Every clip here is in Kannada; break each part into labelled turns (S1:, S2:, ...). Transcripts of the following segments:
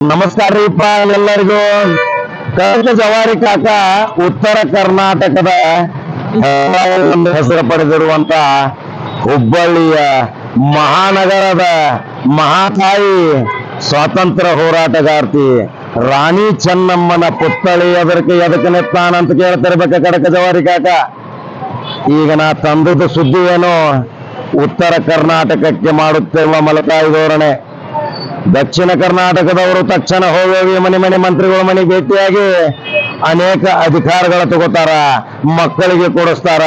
S1: ನಮಸ್ಕಾರ ರೀಪ ಎಲ್ಲರಿಗೂ. ಕನಕ ಜವಾರಿ ಕಾಕ, ಉತ್ತರ ಕರ್ನಾಟಕದ ಹೆಸರು ಪಡೆದಿರುವಂತ ಹುಬ್ಬಳ್ಳಿಯ ಮಹಾನಗರದ ಮಹಾತಾಯಿ ಸ್ವಾತಂತ್ರ್ಯ ಹೋರಾಟಗಾರ್ತಿ ರಾಣಿ ಚೆನ್ನಮ್ಮನ ಪುತ್ಥಳಿ ಎದಕ್ಕೆ ಎದಕ್ಕೆ ಅಂತ ಕೇಳ್ತಿರ್ಬೇಕ ಕಡಕ ಜವಾರಿ ಕಾಕ. ಈಗ ನಾ ತಂದದ ಸುದ್ದಿ ಏನು? ಉತ್ತರ ಕರ್ನಾಟಕಕ್ಕೆ ಮಾಡುತ್ತಿರುವ ಮಲತಾಯಿ ಧೋರಣೆ. ದಕ್ಷಿಣ ಕರ್ನಾಟಕದವರು ತಕ್ಷಣ ಹೋಗಿ ಮನೆ ಮನೆ ಮಂತ್ರಿಗಳ ಮನೆ ಭೇಟಿಯಾಗಿ ಅನೇಕ ಅಧಿಕಾರಗಳ ತಗೋತಾರ, ಮಕ್ಕಳಿಗೆ ಕೊಡಿಸ್ತಾರ,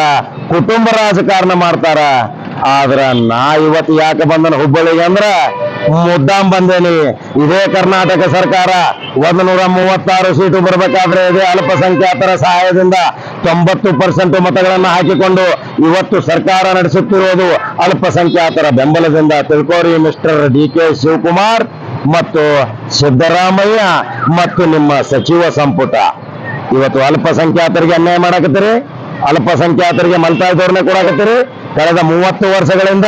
S1: ಕುಟುಂಬ ರಾಜಕಾರಣ ಮಾಡ್ತಾರ. ಆದ್ರ ನಾ ಇವತ್ತು ಯಾಕೆ ಬಂದನ ಹುಬ್ಬಳ್ಳಿಗೆ ಅಂದ್ರ ಮುದ್ದಾಂ ಬಂದೇನಿ. ಇದೇ ಕರ್ನಾಟಕ ಸರ್ಕಾರ ಒಂದ್ ನೂರ ಮೂವತ್ತಾರು ಸೀಟು ಬರ್ಬೇಕಾದ್ರೆ ಇದೇ ಅಲ್ಪಸಂಖ್ಯಾತರ ಸಹಾಯದಿಂದ ತೊಂಬತ್ತು ಪರ್ಸೆಂಟ್ ಮತಗಳನ್ನು ಹಾಕಿಕೊಂಡು ಇವತ್ತು ಸರ್ಕಾರ ನಡೆಸುತ್ತಿರುವುದು ಅಲ್ಪಸಂಖ್ಯಾತರ ಬೆಂಬಲದಿಂದ. ತಿಳ್ಕೋರಿ ಮಿಸ್ಟರ್ ಡಿ ಕೆ ಶಿವಕುಮಾರ್ ಮತ್ತು ಸಿದ್ದರಾಮಯ್ಯ ಮತ್ತು ನಿಮ್ಮ ಸಚಿವ ಸಂಪುಟ. ಇವತ್ತು ಅಲ್ಪಸಂಖ್ಯಾತರಿಗೆ ಅನ್ಯಾಯ ಮಾಡಕತ್ತೀರಿ? ಅಲ್ಪಸಂಖ್ಯಾತರಿಗೆ ಮಲ್ತಾಯಿ ಧೋರಣೆ ಕೊಡಕತ್ತೀರಿ? ಕಳೆದ ಮೂವತ್ತು ವರ್ಷಗಳಿಂದ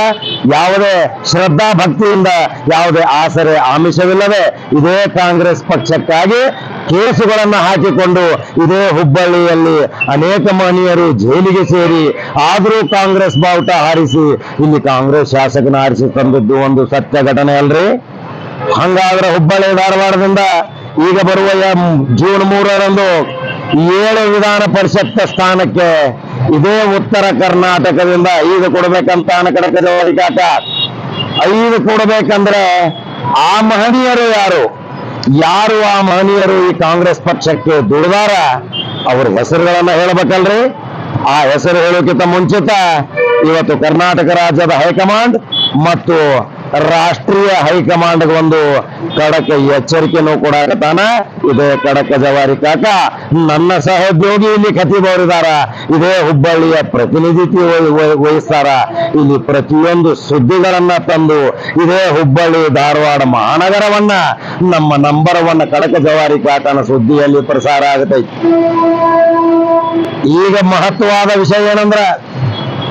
S1: ಯಾವುದೇ ಶ್ರದ್ಧಾ ಭಕ್ತಿಯಿಂದ ಯಾವುದೇ ಆಸರೆ ಆಮಿಷವಿಲ್ಲದೆ ಇದೇ ಕಾಂಗ್ರೆಸ್ ಪಕ್ಷಕ್ಕಾಗಿ ಕೇಸುಗಳನ್ನು ಹಾಕಿಕೊಂಡು ಇದೇ ಹುಬ್ಬಳ್ಳಿಯಲ್ಲಿ ಅನೇಕ ಮಹನೀಯರು ಜೈಲಿಗೆ ಸೇರಿ ಆದರೂ ಕಾಂಗ್ರೆಸ್ ಬಾವುಟ ಹಾರಿಸಿ ಇಲ್ಲಿ ಕಾಂಗ್ರೆಸ್ ಶಾಸಕನ ಹಾರಿಸಿ ತಂದದ್ದು ಒಂದು ಸತ್ಯ ಘಟನೆ ಅಲ್ರಿ? ಹಂಗಾದ್ರೆ ಹುಬ್ಬಳ್ಳಿ ಧಾರವಾಡದಿಂದ ಈಗ ಬರುವ ಜೂನ್ ಮೂರರಂದು ಏಳು ವಿಧಾನ ಪರಿಷತ್ ಸ್ಥಾನಕ್ಕೆ ಇದೇ ಉತ್ತರ ಕರ್ನಾಟಕದಿಂದ ಐದು ಕೊಡ್ಬೇಕಂತ ಅನಕಡಕದ ಕಾಟ ಐದು ಕೊಡ್ಬೇಕಂದ್ರೆ ಆ ಮಹನೀಯರು ಯಾರು? ಯಾರು ಆ ಮಹನೀಯರು ಈ ಕಾಂಗ್ರೆಸ್ ಪಕ್ಷಕ್ಕೆ ದುಡಿದಾರ? ಅವ್ರ ಹೆಸರುಗಳನ್ನ ಹೇಳ್ಬೇಕಲ್ರಿ. ಆ ಹೆಸರು ಹೇಳೋಕ್ಕಿಂತ ಮುಂಚಿತ ಇವತ್ತು ಕರ್ನಾಟಕ ರಾಜ್ಯದ ಹೈಕಮಾಂಡ್ ಮತ್ತು ರಾಷ್ಟ್ರೀಯ ಹೈಕಮಾಂಡ್ ಒಂದು ಖಡಕ್ ಎಚ್ಚರಿಕೆನೂ ಆಗತಾನ ಇದೇ ಖಡಕ ಜವಾರಿ ಕಾಕ. ನನ್ನ ಸಹೋದ್ಯೋಗಿ ಇಲ್ಲಿ ಕತಿ ಬರೆದಾರ ಇದೇ ಹುಬ್ಬಳ್ಳಿಯ ಪ್ರತಿನಿಧಿತ್ವ ವಹಿ- ವಹಿ- ವಹಿಸ್ತಾರ. ಇಲ್ಲಿ ಪ್ರತಿಯೊಂದು ಸುದ್ದಿಗಳನ್ನ ತಂದು ಇದೇ ಹುಬ್ಬಳ್ಳಿ, ಧಾರವಾಡ ಮಹಾನಗರವನ್ನ ನಮ್ಮ ನಂಬರವನ್ನ ಕಡಕ ಖಡಕ ಜವಾರಿ ಕಾಕನ ಸುದ್ದಿಯಲ್ಲಿ ಪ್ರಸಾರ ಆಗತೈತಿ. ಈಗ ಮಹತ್ವವಾದ ವಿಷಯ ಏನಂದ್ರ,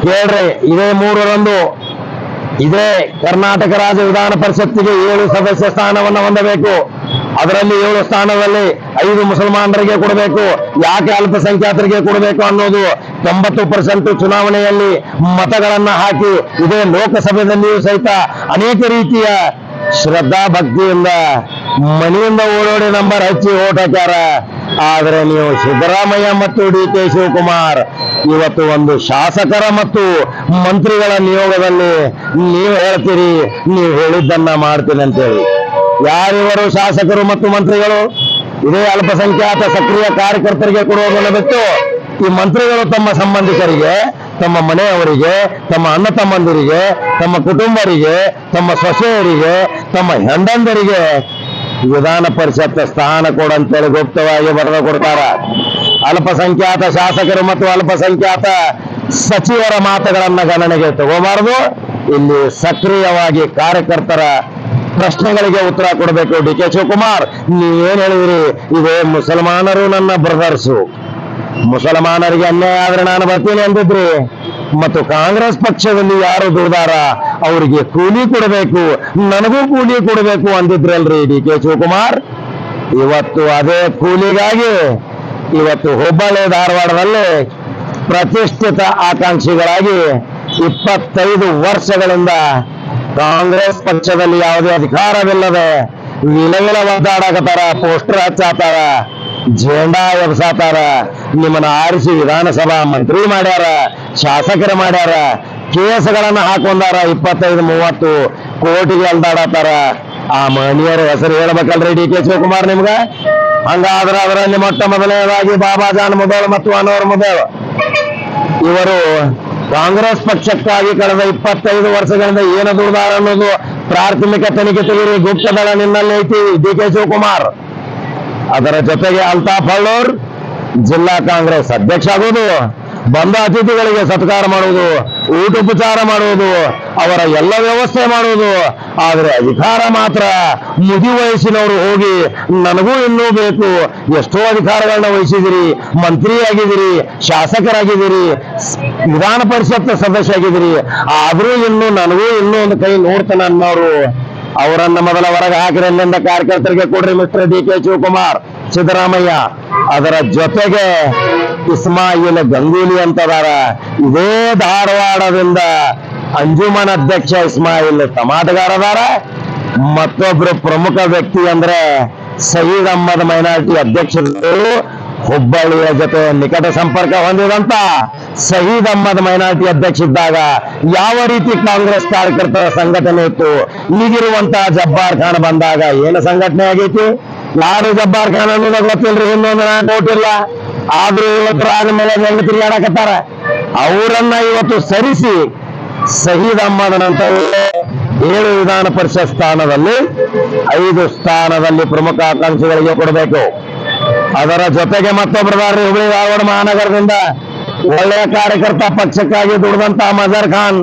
S1: ಕೇಳ್ರಿ, ಇದೇ ಮೂರರಂದು ಇದೇ ಕರ್ನಾಟಕ ರಾಜ್ಯ ವಿಧಾನ ಪರಿಷತ್ತಿಗೆ ಏಳು ಸದಸ್ಯ ಸ್ಥಾನವನ್ನು ಹೊಂದಬೇಕು. ಅದರಲ್ಲಿ ಏಳು ಸ್ಥಾನದಲ್ಲಿ ಐದು ಮುಸಲ್ಮಾನರಿಗೆ ಕೊಡಬೇಕು. ಯಾಕೆ ಅಲ್ಪಸಂಖ್ಯಾತರಿಗೆ ಕೊಡಬೇಕು ಅನ್ನೋದು ತೊಂಬತ್ತು ಪರ್ಸೆಂಟ್ ಚುನಾವಣೆಯಲ್ಲಿ ಮತಗಳನ್ನು ಹಾಕಿ ಇದೇ ಲೋಕಸಭೆಯಲ್ಲಿಯೂ ಸಹಿತ ಅನೇಕ ರೀತಿಯ ಶ್ರದ್ಧಾ ಭಕ್ತಿಯಿಂದ ಮನೆಯಿಂದ ಓಡೋಡಿ ನಂಬರ್ ಹಚ್ಚಿ ಓಟ್ ಹಾಕ್ಯಾರ ಆದರೆ ನೀವು ಸಿದ್ದರಾಮಯ್ಯ ಮತ್ತು ಡಿ ಕೆ ಶಿವಕುಮಾರ್ ಇವತ್ತು ಒಂದು ಶಾಸಕರ ಮತ್ತು ಮಂತ್ರಿಗಳ ನಿಯೋಗದಲ್ಲಿ ನೀವು ಹೇಳ್ತೀರಿ, ನೀವು ಹೇಳಿದ್ದನ್ನ ಮಾಡ್ತೀನಿ ಅಂತೇಳಿ. ಯಾರಿವರು ಶಾಸಕರು ಮತ್ತು ಮಂತ್ರಿಗಳು? ಇದೇ ಅಲ್ಪಸಂಖ್ಯಾತ ಸಕ್ರಿಯ ಕಾರ್ಯಕರ್ತರಿಗೆ ಕೊಡುವುದನ್ನು ಬಿಟ್ಟು ಈ ಮಂತ್ರಿಗಳು ತಮ್ಮ ಸಂಬಂಧಿಕರಿಗೆ, ತಮ್ಮ ಮನೆಯವರಿಗೆ, ತಮ್ಮ ಅಣ್ಣ ತಮ್ಮಂದಿರಿಗೆ, ತಮ್ಮ ಕುಟುಂಬರಿಗೆ, ತಮ್ಮ ಸೊಸೆಯರಿಗೆ, ತಮ್ಮ ಹೆಂಡಂದರಿಗೆ ವಿಧಾನ ಪರಿಷತ್ ಸ್ಥಾನ ಕೊಡಂತೇಳಿ ಗುಪ್ತವಾಗಿ ಬರೆದು ಕೊಡ್ತಾರ. ಅಲ್ಪಸಂಖ್ಯಾತ ಶಾಸಕರು ಮತ್ತು ಅಲ್ಪಸಂಖ್ಯಾತ ಸಚಿವರ ಮಾತುಗಳನ್ನ ಗಣನೆಗೆ ತಗೋಬಾರದು. ಇಲ್ಲಿ ಸಕ್ರಿಯವಾಗಿ ಕಾರ್ಯಕರ್ತರ ಪ್ರಶ್ನೆಗಳಿಗೆ ಉತ್ತರ ಕೊಡಬೇಕು ಡಿ ಕೆ ಶಿವಕುಮಾರ್. ನೀವೇನ್ ಹೇಳಿದ್ರಿ? ಇದೇ ಮುಸಲ್ಮಾನರು ನನ್ನ ಬ್ರದರ್ಸು. ಮುಸಲ್ಮಾನರಿಗೆ ಅನ್ಯಾಯ ಆದ್ರೆ ನಾನು ಬರ್ತೀನಿ ಅಂದಿದ್ರಿ. ಮತ್ತು ಕಾಂಗ್ರೆಸ್ ಪಕ್ಷದಲ್ಲಿ ಯಾರು ದುಡ್ದಾರ, ಅವರಿಗೆ ಕೂಲಿ ಕೊಡಬೇಕು, ನನಗೂ ಕೂಲಿ ಕೊಡಬೇಕು ಅಂದಿದ್ರಲ್ರಿ ಡಿ ಕೆ ಶಿವಕುಮಾರ್. ಇವತ್ತು ಅದೇ ಕೂಲಿಗಾಗಿ, ಇವತ್ತು ಹುಬ್ಬಳ್ಳಿ ಧಾರವಾಡದಲ್ಲಿ ಪ್ರತಿಷ್ಠಿತ ಆಕಾಂಕ್ಷಿಗಳಾಗಿ ಇಪ್ಪತ್ತೈದು ವರ್ಷಗಳಿಂದ ಕಾಂಗ್ರೆಸ್ ಪಕ್ಷದಲ್ಲಿ ಯಾವುದೇ ಅಧಿಕಾರವಿಲ್ಲದೆ ವಿಲವಿಲ ಒದ್ದಾಡಕತ್ತಾರ, ಪೋಸ್ಟರ್ ಹಚ್ಚಾತಾರ ಜೇಂಡಾ ಎಬ್ಸಾತಾರ. ನಿಮ್ಮನ್ನ ಆರಿಸಿ ವಿಧಾನಸಭಾ ಮಂತ್ರಿ ಮಾಡ್ಯಾರ, ಶಾಸಕರ ಮಾಡ್ಯಾರ, ಕೇಸ್ಗಳನ್ನ ಹಾಕೊಂಡಾರ ಇಪ್ಪತ್ತೈದು, ಮೂವತ್ತು ಕೋಟಿಗೆ ಅಲ್ದಾಡತಾರ ಆ ಮಹನೀಯರ ಹೆಸರು ಹೇಳ್ಬೇಕಲ್ರಿ ಡಿ ಕೆ ಶಿವಕುಮಾರ್ ನಿಮ್ಗ? ಹಂಗಾದ್ರ ಅದರಲ್ಲಿ ಮೊಟ್ಟ ಮೊದಲನೇದಾಗಿ ಬಾಬಾ ಜಾನ್ ಮುದೇವ್ ಮತ್ತು ಅನೋರ್ ಮುದೇವ್ ಇವರು ಕಾಂಗ್ರೆಸ್ ಪಕ್ಷಕ್ಕಾಗಿ ಕಳೆದ ಇಪ್ಪತ್ತೈದು ವರ್ಷಗಳಿಂದ ಏನು ದುಡ್ದಾರ ಅನ್ನೋದು ಪ್ರಾಥಮಿಕ ತನಿಖೆ ತೆಗೆದು ಗುಪ್ತದಳ ನಿನ್ನಲ್ಲಿ ಐತಿ ಡಿ ಕೆ ಶಿವಕುಮಾರ್. ಅದರ ಜೊತೆಗೆ ಅಲ್ತಾಫ್ ಅಳ್ಳೂರ್ ಜಿಲ್ಲಾ ಕಾಂಗ್ರೆಸ್ ಅಧ್ಯಕ್ಷ ಆಗೋದು, ಬಂದ ಅತಿಥಿಗಳಿಗೆ ಸತ್ಕಾರ ಮಾಡುವುದು ಊಟೋಪಚಾರ ಮಾಡುವುದು, ಅವರ ಎಲ್ಲ ವ್ಯವಸ್ಥೆ ಮಾಡುವುದು. ಆದರೆ ಅಧಿಕಾರ ಮಾತ್ರ ಮುದಿ ವಯಸ್ಸಿನವರು ಹೋಗಿ ನನಗೂ ಇನ್ನೂ ಬೇಕು. ಎಷ್ಟೋ ಅಧಿಕಾರಗಳನ್ನ ವಹಿಸಿದಿರಿ ಮಂತ್ರಿಯಾಗಿದ್ದೀರಿ ಶಾಸಕರಾಗಿದ್ದೀರಿ ವಿಧಾನ ಪರಿಷತ್ ಸದಸ್ಯ ಆಗಿದ್ದೀರಿ ಆದರೂ ಇನ್ನೂ ನನಗೂ ಇನ್ನೂ ಒಂದು ಕೈ ನೋಡ್ತಾನೆ ಅನ್ನೋರು ಅವರನ್ನ ಮೊದಲ ಹೊರಗೆ ಹಾಕಿರಿ ಅಲ್ಲಿಂದ ಕಾರ್ಯಕರ್ತರಿಗೆ ಕೊಡ್ರಿ mister D K Shivakumar. Siddaramaiah, ಅದರ ಜೊತೆಗೆ ಇಸ್ಮಾಯಿಲ್ ಗಂಗೂಲಿ ಅಂತದಾರ. ಇದೇ ಧಾರವಾಡದಿಂದ ಅಂಜುಮನ್ ಅಧ್ಯಕ್ಷ ಇಸ್ಮಾಯಿಲ್ ತಮಾಟಗಾರದಾರ ಮತ್ತೊಬ್ರು ಪ್ರಮುಖ ವ್ಯಕ್ತಿ ಅಂದ್ರೆ ಸಯೀದ್ ಅಹ್ಮದ್ ಮೈನಾರಿಟಿ ಅಧ್ಯಕ್ಷರು. ಹುಬ್ಬಳ್ಳಿಯ ಜೊತೆ ನಿಕಟ ಸಂಪರ್ಕ ಹೊಂದಿದಂತ ಸಹೀದ್ ಅಹ್ಮದ್ ಮೈನಾರಿಟಿ ಅಧ್ಯಕ್ಷ ಇದ್ದಾಗ ಯಾವ ರೀತಿ ಕಾಂಗ್ರೆಸ್ ಕಾರ್ಯಕರ್ತರ ಸಂಘಟನೆ ಇತ್ತು? ಈಗಿರುವಂತಹ ಜಬ್ಬಾರ್ ಖಾನ್ ಬಂದಾಗ ಏನು ಸಂಘಟನೆ ಆಗೈತಿ? ಯಾರು ಜಬ್ಬಾರ್ ಖಾನ್ ಅನ್ನೋದು ಗೊತ್ತಿಲ್ರಿ, ಇನ್ನೊಂದು ನಾನು ಕೊಟ್ಟಿಲ್ಲ ಆದ್ರೂ ಇವತ್ತು ಆದ್ಮೇಲೆ ಹೆಂಗ್ ತಿರುಗಾಡಕತ್ತಾರ? ಅವರನ್ನ ಇವತ್ತು ಸರಿಸಿ ಸಹೀದ್ ಅಹ್ಮದ್ ನಂತರ ಏಳು ವಿಧಾನ ಪರಿಷತ್ ಸ್ಥಾನದಲ್ಲಿ, ಐದು ಸ್ಥಾನದಲ್ಲಿ ಪ್ರಮುಖ ಆಕಾಂಕ್ಷಿಗಳಿಗೆ ಕೊಡಬೇಕು. ಅದರ ಜೊತೆಗೆ ಮತ್ತೊಬ್ಬರದಾರ್ರಿ ಹುಬ್ಳಿ ಧಾರವಾಡ ಮಹಾನಗರದಿಂದ. ಒಳ್ಳೆಯ ಕಾರ್ಯಕರ್ತ ಪಕ್ಷಕ್ಕಾಗಿ ದುಡಿದಂತ ಮಜರ್ ಖಾನ್.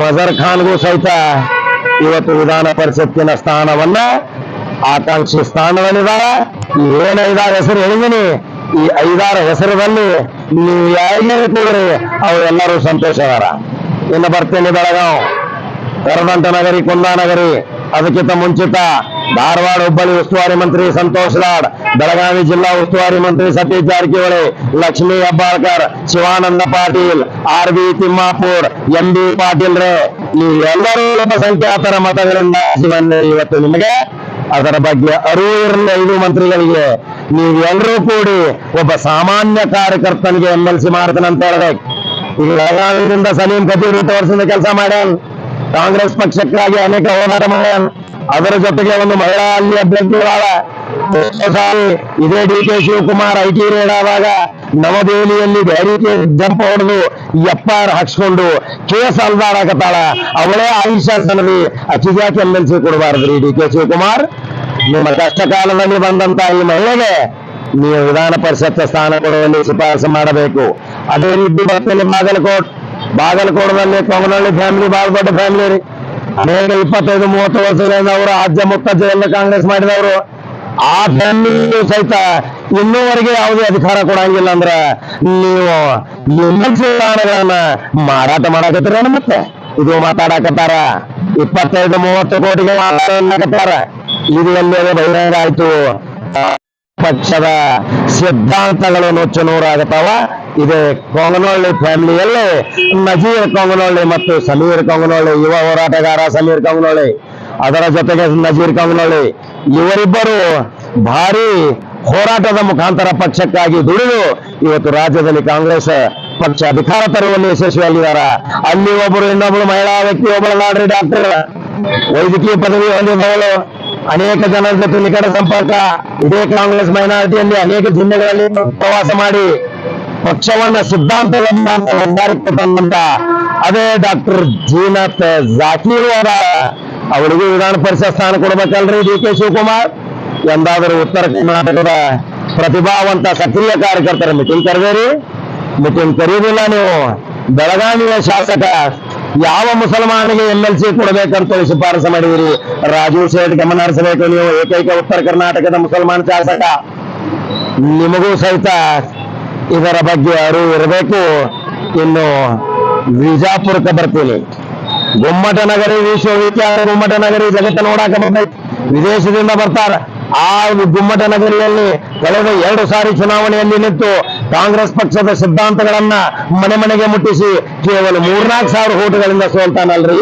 S1: ಮಜರ್ ಖಾನ್ಗೂ ಸಹಿತ ಇವತ್ತು ವಿಧಾನ ಪರಿಷತ್ತಿನ ಸ್ಥಾನವನ್ನ ಆಕಾಂಕ್ಷಿ ಸ್ಥಾನದಲ್ಲಿದ್ದಾರೆ. ಏನ ಐದಾರು ಹೆಸರು ಹೇಳಿದೀನಿ ಈ ಐದಾರು ಹೆಸರಲ್ಲಿ ನೀವು ಯಾರಿಗೆ ಕೂಡ್ರಿ ಅವರೆಲ್ಲರೂ ಸಂತೋಷದಾರ ಇನ್ನು ಬರ್ತೇನೆ ಬೆಳಗಾವ್. ಕರದಂಟ ನಗರಿ, ಕುಂದಾನಗರಿ. ಅದಕ್ಕಿಂತ ಮುಂಚಿತ ಧಾರವಾಡ ಹುಬ್ಬಳ್ಳಿ ಉಸ್ತುವಾರಿ ಮಂತ್ರಿ ಸಂತೋಷ್ ಲಾಡ್, ಬೆಳಗಾವಿ ಜಿಲ್ಲಾ ಉಸ್ತುವಾರಿ ಮಂತ್ರಿ Satish Jarkiholi, Lakshmi Hebbalkar, Shivananda Patil, R B Timmapur, M B Patil ರೇ. ನೀವೆಲ್ಲರೂ ಅಲ್ಪಸಂಖ್ಯಾತರ ಮತಗಳಿಂದ ಇವತ್ತು ನಿಮಗೆ ಅದರ ಬಗ್ಗೆ ಅರಿವು ಐದು ಮಂತ್ರಿಗಳಿಗೆ. ನೀವೆಲ್ಲರೂ ಕೂಡಿ ಒಬ್ಬ ಸಾಮಾನ್ಯ ಕಾರ್ಯಕರ್ತನಿಗೆ ಎಂ ಎಲ್ ಸಿ ಮಾಡ್ತಾನೆ ಅಂತ ಹೇಳ್ಬೇಕು. ಈಗ ಬೆಳಗಾವಿಯಿಂದ ಸಲೀಂ ಕಬೀರ್ ತೋರಿಸಿದ ಕೆಲಸ ಮಾಡ್ಯಾನ್. ಕಾಂಗ್ರೆಸ್ ಪಕ್ಷಕ್ಕಾಗಿ ಅನೇಕ ಹೋರಾಟ ಮಾಡ್ಯಾನ್. ಅದರ ಜೊತೆಗೆ ಒಂದು ಮಹಿಳಾ ಅಲ್ಲಿ ಅಭ್ಯರ್ಥಿಗಳಾದ ಇದೇ D K Shivakumar I T raid ಆದಾಗ ನವದೆಹಲಿಯಲ್ಲಿ ಬ್ಯಾರಿಕೇಡ್ ಜಂಪ್ ಹೊಡೆದು ಎಫ್ ಐ ಹಾಕ್ಸ್ಕೊಂಡು ಕೇಸ್ ಅಲ್ದಾಡಕತ್ತಾಳ ಅವಳೇ ಆಯುಷ್ಯ ಸನದಿ ಅಕ್ಕಿಗ್ಯಾಕೆ ಎಂ ಎಲ್ ಸಿ ಕೊಡಬಾರ್ದ್ರಿ ಡಿ ಕೆ ಶಿವಕುಮಾರ್? ನಿಮ್ಮ ಕಷ್ಟ ಕಾಲದಲ್ಲಿ ಬಂದಂತ ಈ ಮಹಿಳೆಗೆ ನೀವು ವಿಧಾನ ಪರಿಷತ್ ಸ್ಥಾನ ಕೊಡುವಲ್ಲಿ ಶಿಫಾರಸು ಮಾಡಬೇಕು. ಅದೇ ರೀತಿ ಬರ್ತೇನೆ ಬಾಗಲಕೋಟ್, ಬಾಗಲಕೋಟದಲ್ಲಿ ಕೊಂಗನಹಳ್ಳಿ ಫ್ಯಾಮಿಲಿ ಬಹಳ ದೊಡ್ಡ ಫ್ಯಾಮಿಲಿ ರೀ. ಅನೇಕ ಇಪ್ಪತ್ತೈದು, ಮೂವತ್ತು ವರ್ಷಗಳಿಂದ ಅವರು ಅಜ್ಜ ಮುತ್ತಜ್ಜ ಕಾಂಗ್ರೆಸ್ ಮಾಡಿದವರು. ಆ ಫ್ಯಾಮಿಲಿ ಸಹಿತ ಇನ್ನೂವರೆಗೆ ಯಾವುದೇ ಅಧಿಕಾರ ಕೊಡಂಗಿಲ್ಲ ಅಂದ್ರ ನೀವು ಎಮ್ಮೆಲ್ಸಿ ಸ್ಥಾನಗಳನ್ನ ಮಾರಾಟ ಮಾಡಾಕತ್ತೀರ ಮತ್ತೆ? ಇದು ಮಾತಾಡಕತ್ತಾರ. ಇಪ್ಪತ್ತೈದು, ಮೂವತ್ತು ಕೋಟಿಗೆ ಮಾತಾಡಕತ್ತಾರ ಇದು ಎಲ್ಲಿ ಬಹಿರಂಗ ಆಯ್ತು. ಪಕ್ಷದ ಸಿದ್ಧಾಂತಗಳು ನುಚ್ಚು ನೂರಾಗತಾವ ಇದು ಕೊಂಗನೊಳ್ಳಿ ಫ್ಯಾಮಿಲಿಯಲ್ಲಿ ನಜೀರ್ ಕೊಂಗನೊಳ್ಳಿ ಮತ್ತು ಸಮೀರ್ ಕೊಂಗನೊಳ್ಳಿ ಯುವ ಹೋರಾಟಗಾರ ಸಮೀರ್ ಕೊಂಗನೊಳ್ಳಿ ಅದರ ಜೊತೆಗೆ ನಜೀರ್ ಕೊಂಗನೊಳ್ಳಿ ಇವರಿಬ್ಬರು ಭಾರಿ ಹೋರಾಟದ ಮುಖಾಂತರ ಪಕ್ಷಕ್ಕಾಗಿ ದುಡಿದು ಇವತ್ತು ರಾಜ್ಯದಲ್ಲಿ ಕಾಂಗ್ರೆಸ್ ಪಕ್ಷ ಅಧಿಕಾರ ತರುವಲ್ಲಿ ಯಶಸ್ವಿಯಾಗಿದ್ದಾರ ಅಲ್ಲಿ ಒಬ್ಬರು ಇನ್ನೊಬ್ಬರು ಮಹಿಳಾ ವ್ಯಕ್ತಿ ಒಬ್ಬರು ನಾಡ್ರಿ ಡಾಕ್ಟರ್. ವೈದ್ಯಕೀಯ ಪದವಿ ಹೊಂದಿದವಳು. ಅನೇಕ ಜನರ ಜೊತೆ ನಿಕಟ ಸಂಪರ್ಕ. ಇದೇ ಕಾಂಗ್ರೆಸ್ ಮೈನಾರಿಟಿಯಲ್ಲಿ ಅನೇಕ ಜಿಲ್ಲೆಗಳಲ್ಲಿ ಪ್ರವಾಸ ಮಾಡಿ ಪಕ್ಷವನ್ನ ಸಿದ್ಧಾಂತ ಹೊಂದಾಣಿಕೆ ತಂದಂತ ಅದೇ ಡಾಕ್ಟರ್ ಜೀನಾಥ್ ಜಾಕೀರ್ ಅವರ. ಅವರಿಗೂ ವಿಧಾನ ಪರಿಷತ್ ಸ್ಥಾನ ಕೊಡ್ಬೇಕಲ್ರಿ ಡಿ ಕೆ ಶಿವಕುಮಾರ್. ಎಂದಾದರೂ ಉತ್ತರ ಕರ್ನಾಟಕದ ಪ್ರತಿಭಾವಂತ ಸಕ್ರಿಯ ಕಾರ್ಯಕರ್ತರ ಮೀಟಿಂಗ್ ಕರೆದೇರಿ ಮೀಟಿಂಗ್ ಕರೆಯುವುದಿಲ್ಲ ನೀವು. ಬೆಳಗಾವಿಯ ಶಾಸಕ ಯಾವ ಮುಸಲ್ಮಾನಿಗೆ ಎಂ ಎಲ್ ಸಿ ಕೊಡಬೇಕಂತ ಶಿಫಾರಸು ಮಾಡಿದಿರಿ? ರಾಜೀವ್ ಸೇಠ್ ಗಮನ ಹರಿಸಬೇಕು ನೀವು, ಏಕೈಕ ಉತ್ತರ ಕರ್ನಾಟಕದ ಮುಸಲ್ಮಾನ ಶಾಸಕ. ನಿಮಗೂ ಸಹಿತ ಇದರ ಬಗ್ಗೆ ಅರಿವು ಇರಬೇಕು. ಇನ್ನು ವಿಜಾಪುರಕ್ಕೆ ಬರ್ತೀನಿ. ಗುಮ್ಮಟ ನಗರಿ ವಿಶ್ವವಿಖ್ಯಾತ ಗುಮ್ಮಟ ನಗರಿ ಜಗತ್ತ ನೋಡಾಕ ಬಂದೈತಿ. ವಿದೇಶದಿಂದ ಬರ್ತಾರ. ಆ ಗುಮ್ಮಟ ನಗರಿಯಲ್ಲಿ ಕಳೆದ ಎರಡು ಸಾರಿ ಚುನಾವಣೆಯಲ್ಲಿ ನಿಂತು ಕಾಂಗ್ರೆಸ್ ಪಕ್ಷದ ಸಿದ್ಧಾಂತಗಳನ್ನ ಮನೆ ಮನೆಗೆ ಮುಟ್ಟಿಸಿ ಕೇವಲ ಮೂರ್ನಾಲ್ಕು ಸಾವಿರ ಓಟುಗಳಿಂದ ಸೋಲ್ತಾನಲ್ರಿ.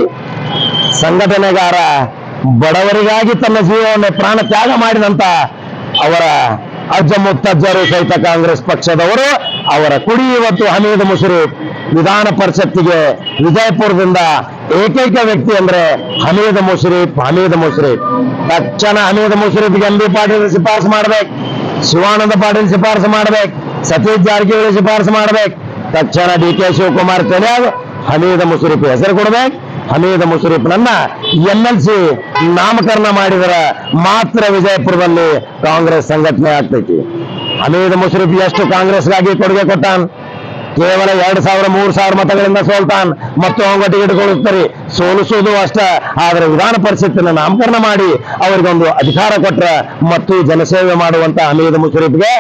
S1: ಸಂಘಟನೆಗಾರ ಬಡವರಿಗಾಗಿ ತನ್ನ ಜೀವವನ್ನು ಪ್ರಾಣ ತ್ಯಾಗ ಮಾಡಿದಂತ ಅವರ ಅಜ್ಜ ಮುತ್ತಜ್ಜರು ಸಹಿತ ಕಾಂಗ್ರೆಸ್ ಪಕ್ಷದವರು ಅವರ ಕುಡಿ ಇವತ್ತು ಹಮೀದ್ ಮುಷರೀಫ್ ವಿಧಾನ ಪರಿಷತ್ತಿಗೆ ವಿಜಯಪುರದಿಂದ ಏಕೈಕ ವ್ಯಕ್ತಿ ಅಂದ್ರೆ ಹಮೀದ್ ಮುಷರೀಫ್ ಹಮೀದ್ ಮುಷರೀಫ್. ತಕ್ಷಣ ಹಮೀದ್ ಮುಷರೀಫ್ಗೆ ಎಂ ಬಿ ಪಾಟೀಲ್ ಶಿಫಾರಸು ಮಾಡ್ಬೇಕು, ಶಿವಾನಂದ ಪಾಟೀಲ್ ಶಿಫಾರಸು ಮಾಡ್ಬೇಕು, ಸತೀಶ್ ಜಾರಕಿಹೊಳಿ ಶಿಫಾರಸು ಮಾಡ್ಬೇಕು. ತಕ್ಷಣ ಡಿ ಕೆ ಶಿವಕುಮಾರ್ ತಲೆಯಾಗ ಹಮೀದ್ ಮುಷರೀಫ್ ಹೆಸರು ಕೊಡ್ಬೇಕು. ಹಮೀದ್ ಮುಷರೀಫ್ನನ್ನ ಎನ್ ಎಲ್ ಸಿ ನಾಮಕರಣ ಮಾಡಿದರ ಮಾತ್ರ ವಿಜಯಪುರದಲ್ಲಿ ಕಾಂಗ್ರೆಸ್ ಸಂಘಟನೆ ಆಗ್ತೈತಿ. ಹಮೀದ್ ಮುಷರೀಫ್ ಎಷ್ಟು ಕಾಂಗ್ರೆಸ್ಗಾಗಿ ಕೊಡುಗೆ ಕೊಟ್ಟಾನ್? ಕೇವಲ ಎರಡು ಸಾವಿರ, ಮೂರು ಸಾವಿರ ಮತಗಳಿಂದ ಸೋಲ್ತಾನ್. ಮತ್ತು ಅವಂಗ ಟಿಕೆಟ್ ಇಟ್ಕೊಳ್ಳುತ್ತರಿ ಸೋಲಿಸೋದು ಅಷ್ಟ. ಆದರೆ ವಿಧಾನ ಪರಿಷತ್ತಿನ ನಾಮಕರಣ ಮಾಡಿ ಅವರಿಗೊಂದು ಅಧಿಕಾರ ಕೊಟ್ರ ಮತ್ತು ಜನಸೇವೆ ಮಾಡುವಂತ ಹಮೀದ್ ಮುಷರೀಫ್ಗೆ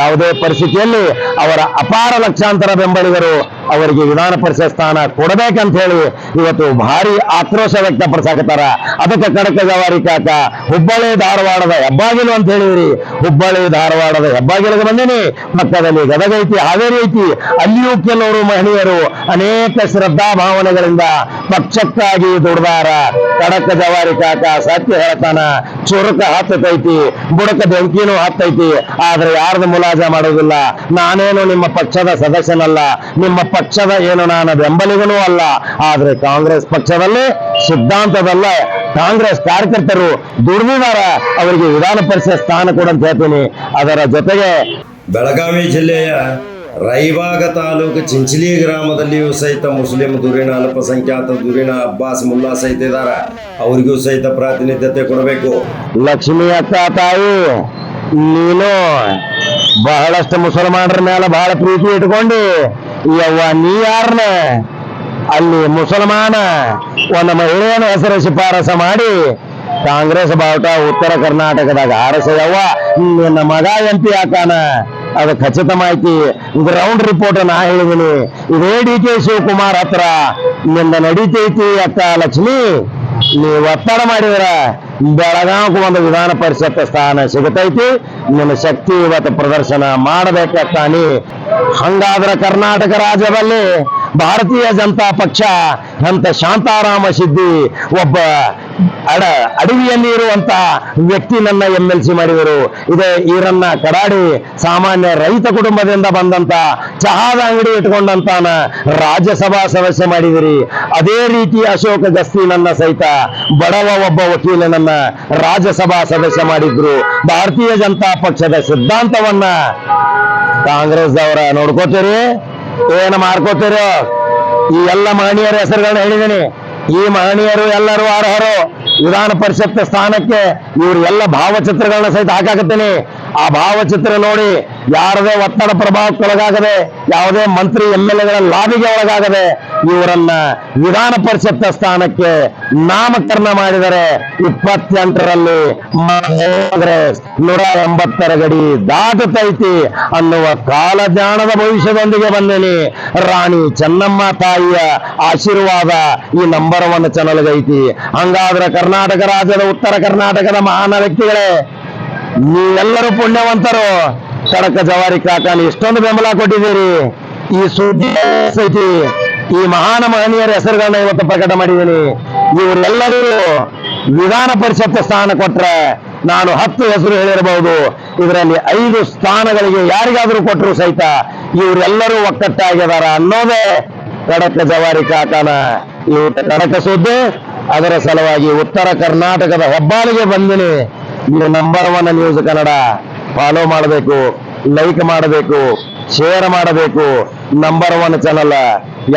S1: ಯಾವುದೇ ಪರಿಸ್ಥಿತಿಯಲ್ಲಿ ಅವರ ಅಪಾರ ಲಕ್ಷಾಂತರ ಬೆಂಬಲಿಗರು ಅವರಿಗೆ ವಿಧಾನ ಪರಿಷತ್ ಸ್ಥಾನ ಕೊಡಬೇಕಂತ ಹೇಳಿ ಇವತ್ತು ಭಾರಿ ಆಕ್ರೋಶ ವ್ಯಕ್ತಪಡಿಸಾಕತ್ತಾರ. ಅದಕ್ಕೆ ಕಡಕ ಜವಾರಿ ಕಾಕ, ಹುಬ್ಬಳ್ಳಿ ಧಾರವಾಡದ ಹೆಬ್ಬಾಗಿಲು ಅಂತ ಹೇಳಿದ್ರಿ. ಹುಬ್ಬಳ್ಳಿ ಧಾರವಾಡದ ಹೆಬ್ಬಾಗಿಲಿಗೆ ಬಂದಿನಿ. ಪಕ್ಕದಲ್ಲಿ ಗದಗ ಐತಿ, ಹಾವೇರಿ ಐತಿ. ಅಲ್ಲಿಯೂ ಕೆಲವರು ಮಹಿಳೆಯರು ಅನೇಕ ಶ್ರದ್ಧಾ ಭಾವನೆಗಳಿಂದ ಪಕ್ಷಕ್ಕಾಗಿ ದುಡ್ದಾರ. ಕಡಕ ಜವಾರಿ ಕಾಕ ಸತ್ಯ ಹೇಳ್ತಾನ, ಚುರುಕ ಹತ್ತೈತಿ ಬುಡಕ ಬೆಂಕಿನೂ ಹತ್ತೈತಿ. ಆದ್ರೆ ಯಾರ್ದು ಮುಲಾಜ ಮಾಡೋದಿಲ್ಲ. ನಾನೇನು ನಿಮ್ಮ ಪಕ್ಷದ ಸದಸ್ಯನಲ್ಲ, ನಿಮ್ಮ ಪಕ್ಷದ ಏನು ನಾನು ಬೆಂಬಲಿಗನೂ ಅಲ್ಲ ಆದ್ರೆ ಕಾಂಗ್ರೆಸ್ ಪಕ್ಷದಲ್ಲಿ ಸಿದ್ಧಾಂತದಲ್ಲ ಕಾಂಗ್ರೆಸ್ ಕಾರ್ಯಕರ್ತರು ದುಡಿದಿದ್ದಾರೆ ಅವರಿಗೆ ವಿಧಾನ ಪರಿಷತ್ ಸ್ಥಾನ ಕೊಡಂತ ಹೇಳ್ತೀನಿ. ಅದರ ಜೊತೆಗೆ
S2: ಬೆಳಗಾವಿ ಜಿಲ್ಲೆಯ ರೈಬಾಗ ತಾಲೂಕು ಚಿಂಚಲಿ ಗ್ರಾಮದಲ್ಲಿಯೂ ಸಹಿತ ಮುಸ್ಲಿಂ ದುರಿಣ ಅಲ್ಪಸಂಖ್ಯಾತ ದುರಿಣ ಅಬ್ಬಾಸ್ ಮುಲ್ಲಾ ಸಹಿತ ಇದ್ದಾರೆ. ಅವರಿಗೂ ಸಹಿತ ಪ್ರಾತಿನಿಧ್ಯತೆ ಕೊಡಬೇಕು.
S1: ಲಕ್ಷ್ಮಿ ಅಕ್ಕ ತಾಯಿ ನೀನು ಬಹಳಷ್ಟು ಮುಸಲ್ಮಾನರ ಮೇಲೆ ಬಹಳ ಪ್ರೀತಿ ಇಟ್ಕೊಂಡು ಯವ್ವ ನೀ ಅಲ್ಲಿ ಮುಸಲ್ಮಾನ, ಒಂದು ಮಹಿಳೆಯನ ಹೆಸರು ಶಿಫಾರಸು ಮಾಡಿ, ಕಾಂಗ್ರೆಸ್ ಬಾವುಟ ಉತ್ತರ ಕರ್ನಾಟಕದಾಗ ಆರಸ ಯವ್ವ ನಿನ್ನ ಮಗ ಎಂ ಪಿ ಆಕಾನ ಅದು ಖಚಿತ ಮಾಹಿತಿ ಗ್ರೌಂಡ್ ರಿಪೋರ್ಟ್ ನಾ ಹೇಳಿದೀನಿ. ಇದೇ ಡಿ ಕೆ ಶಿವಕುಮಾರ್ ಹತ್ರ, ನಿಂದ ನಡೀತೈತಿ ಅಕ್ಕ ಲಕ್ಷ್ಮಿ. ನೀವು ಒತ್ತಡ ಮಾಡಿದ್ರ ಬೆಳಗಾವಕ್ಕೆ ಒಂದು ವಿಧಾನ ಪರಿಷತ್ ಸ್ಥಾನ ಸಿಗತೈತಿ. ನಿನ್ನ ಶಕ್ತಿ ಇವತ್ತು ಪ್ರದರ್ಶನ ಮಾಡಬೇಕಾಗ್ತಾನಿ ಹಂಗಾದ್ರೆ ಕರ್ನಾಟಕ ರಾಜ್ಯದಲ್ಲಿ ಭಾರತೀಯ ಜನತಾ ಪಕ್ಷ ಅಂತ ಶಾಂತಾರಾಮ ಸಿದ್ದಿ ಒಬ್ಬ ಅಡ ಅಡವಿಯಲ್ಲಿ ಇರುವಂತ ವ್ಯಕ್ತಿ ನನ್ನ ಎಂ ಎಲ್ ಸಿ ಮಾಡಿದರು. ಇದೇ ಈರನ್ನ ಕಡಾಡಿ ಸಾಮಾನ್ಯ ರೈತ ಕುಟುಂಬದಿಂದ ಬಂದಂತ ಚಹಾದ ಅಂಗಡಿ ಇಟ್ಕೊಂಡಂತಾನ ರಾಜ್ಯಸಭಾ ಸದಸ್ಯ ಮಾಡಿದಿರಿ. ಅದೇ ರೀತಿ ಅಶೋಕ ಗಸ್ತಿ ನನ್ನ ಸಹಿತ ಬಡವ ಒಬ್ಬ ವಕೀಲನನ್ನ ರಾಜ್ಯಸಭಾ ಸದಸ್ಯ ಮಾಡಿದ್ರು. ಭಾರತೀಯ ಜನತಾ ಪಕ್ಷದ ಸಿದ್ಧಾಂತವನ್ನ ಕಾಂಗ್ರೆಸ್ ಅವರ ನೋಡ್ಕೋತೀರಿ? ಏನ್ ಮಾಡ್ಕೋತೀರಿ? ಈ ಎಲ್ಲ ಮಹನೀಯರ ಹೆಸರುಗಳನ್ನ ಹೇಳಿದೀನಿ. ಈ ಮಹನೀಯರು ಎಲ್ಲರೂ ಅರ್ಹರು. ವಿಧಾನ ಪರಿಷತ್ ಸ್ಥಾನಕ್ಕೆ ಇವ್ರ ಎಲ್ಲ ಭಾವಚಿತ್ರಗಳನ್ನ ಸಹಿತ ಹಾಕಾಕತ್ತೀನಿ. ಆ ಭಾವಚಿತ್ರ ನೋಡಿ ಯಾರದೇ ಒತ್ತಡ ಪ್ರಭಾವಕ್ಕೆ ಒಳಗಾಗದೆ ಯಾವುದೇ ಮಂತ್ರಿ ಎಂ ಎಲ್ ಎಗಳ ಲಾಬಿಗೆ ಒಳಗಾಗದೆ ಇವರನ್ನ ವಿಧಾನ ಪರಿಷತ್ ಸ್ಥಾನಕ್ಕೆ ನಾಮಕರಣ ಮಾಡಿದರೆ ಇಪ್ಪತ್ತೆಂಟರಲ್ಲಿ ಕಾಂಗ್ರೆಸ್ ನೂರ ಎಂಬತ್ತರ ಗಡಿ ದಾಟತೈತಿ ಅನ್ನುವ ಕಾಲಜಾಣದ ಭವಿಷ್ಯದೊಂದಿಗೆ ಬಂದೇನಿ. ರಾಣಿ ಚೆನ್ನಮ್ಮ ತಾಯಿಯ ಆಶೀರ್ವಾದ ಈ ನಂಬರ್ ಒನ್ ಚಾನಲ್ಗೈತಿ ಹಂಗಾದ್ರೆ ಕರ್ನಾಟಕ ರಾಜ್ಯದ ಉತ್ತರ ಕರ್ನಾಟಕದ ಮಹಾನ್ ವ್ಯಕ್ತಿಗಳೇ ನೀವೆಲ್ಲರೂ ಪುಣ್ಯವಂತರು. ಕಡಕ ಜವಾರಿ ಕಾಕಾಲಿ ಇಷ್ಟೊಂದು ಬೆಂಬಲ ಕೊಟ್ಟಿದ್ದೀರಿ. ಈ ಸುದ್ದಿ ಐತಿ. ಈ ಮಹಾನ ಮಹನೀಯರ ಹೆಸರುಗಳನ್ನ ಇವತ್ತು ಪ್ರಕಟ ಮಾಡಿದ್ದೀನಿ. ಇವರೆಲ್ಲರೂ ವಿಧಾನ ಪರಿಷತ್ ಸ್ಥಾನ ಕೊಟ್ರೆ ನಾನು ಹತ್ತು ಹೆಸರು ಹೇಳಿರಬಹುದು. ಇದರಲ್ಲಿ ಐದು ಸ್ಥಾನಗಳಿಗೆ ಯಾರಿಗಾದ್ರೂ ಕೊಟ್ಟರು ಸಹಿತ ಇವರೆಲ್ಲರೂ ಒಕ್ಕಟ್ಟಾಗಿದಾರ ಅನ್ನೋದೇ ಕಡಕ ಜವಾರಿ ಕಾಕಾನ ಇವತ್ತು ಕಡಕ ಸುದ್ದಿ. ಅದರ ಸಲುವಾಗಿ ಉತ್ತರ ಕರ್ನಾಟಕದ ಹೆಬ್ಬಾಳಿಗೆ ಬಂದಿನಿ. ಇದು number one news Kannada. Follow ಮಾಡಬೇಕು ಲೈಕ್ ಮಾಡಬೇಕು ಶೇರ್ ಮಾಡಬೇಕು ನಂಬರ್ ಒನ್ ಚಾನಲ್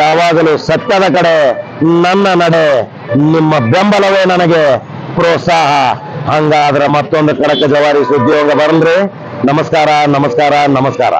S1: ಯಾವಾಗಲೂ ಸತ್ಯದ ಕಡೆ, ನನ್ನ ನಡೆ, ನಿಮ್ಮ ಬೆಂಬಲವೇ ನನಗೆ ಪ್ರೋತ್ಸಾಹ. ಹಂಗಾದ್ರೆ ಮತ್ತೊಂದು ಕಡಕ ಜವಾರಿ ಸುದ್ದಿ ಬರಲ್ರಿ. ನಮಸ್ಕಾರ ನಮಸ್ಕಾರ ನಮಸ್ಕಾರ.